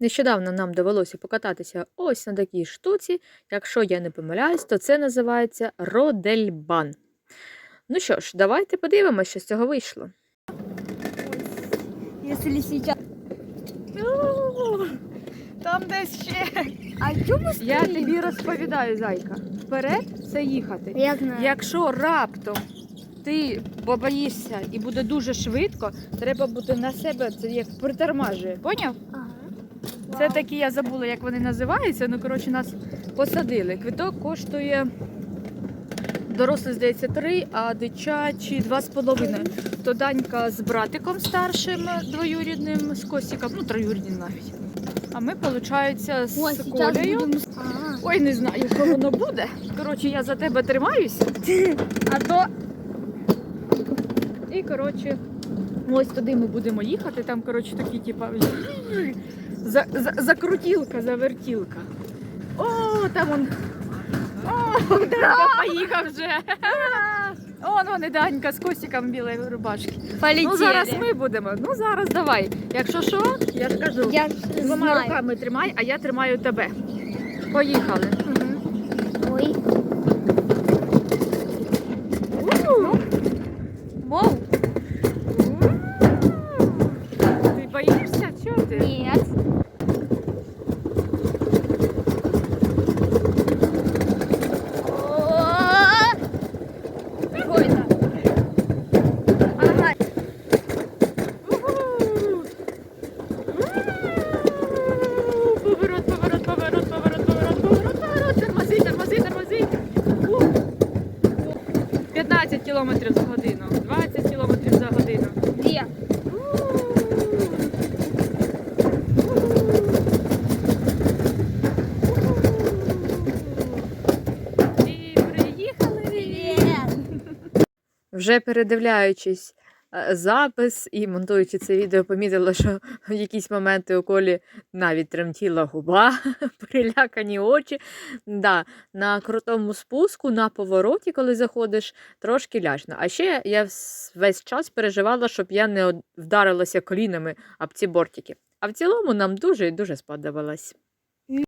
Нещодавно нам довелося покататися ось на такій штуці. Якщо я не помиляюсь, то це називається Родельбан. Ну що ж, давайте подивимося, що з цього вийшло. Там десь ще. А чому Я тобі розповідаю, зайка. Вперед це їхати. Я знаю. Якщо раптом ти побоїшся і буде дуже швидко, треба бути на себе, це як притормажує. Поняв? Ага. Це такі, я забула, як вони називаються. Ну, коротше, нас посадили. Квиток коштує дорослий, здається, 3, а дитячі 2,5. То Данька з братиком старшим двоюрідним, з Костіком, ну, троюрідним навіть. А ми, виходить, з Колею. Ой, не знаю, що воно буде. Коротше, я за тебе тримаюся, а то. І коротше, ось туди ми будемо їхати. Там, коротше, такі, типа. За, за, закрутілка, завертілка. О, там он. О, Данька поїхав вже. Он вони Данька з Костіком білої рубашки. Полетели. Ну зараз ми будемо. Ну зараз давай. Якщо що, я ж кажу, Я двома руками тримай, а я тримаю тебе. Поїхали. Мгм. Ой. Тормози, тормози. 15 кілометрів за годину, 20 кілометрів за годину. І приїхали. Вже передивляючись запис і монтуючи це відео, помітила, що в якісь моменти у колі навіть тремтіла губа, перелякані очі. Да, на крутому спуску, на повороті, коли заходиш, трошки лячно. А ще я весь час переживала, щоб я не вдарилася колінами об ці бортики. А в цілому нам дуже і дуже сподобалось.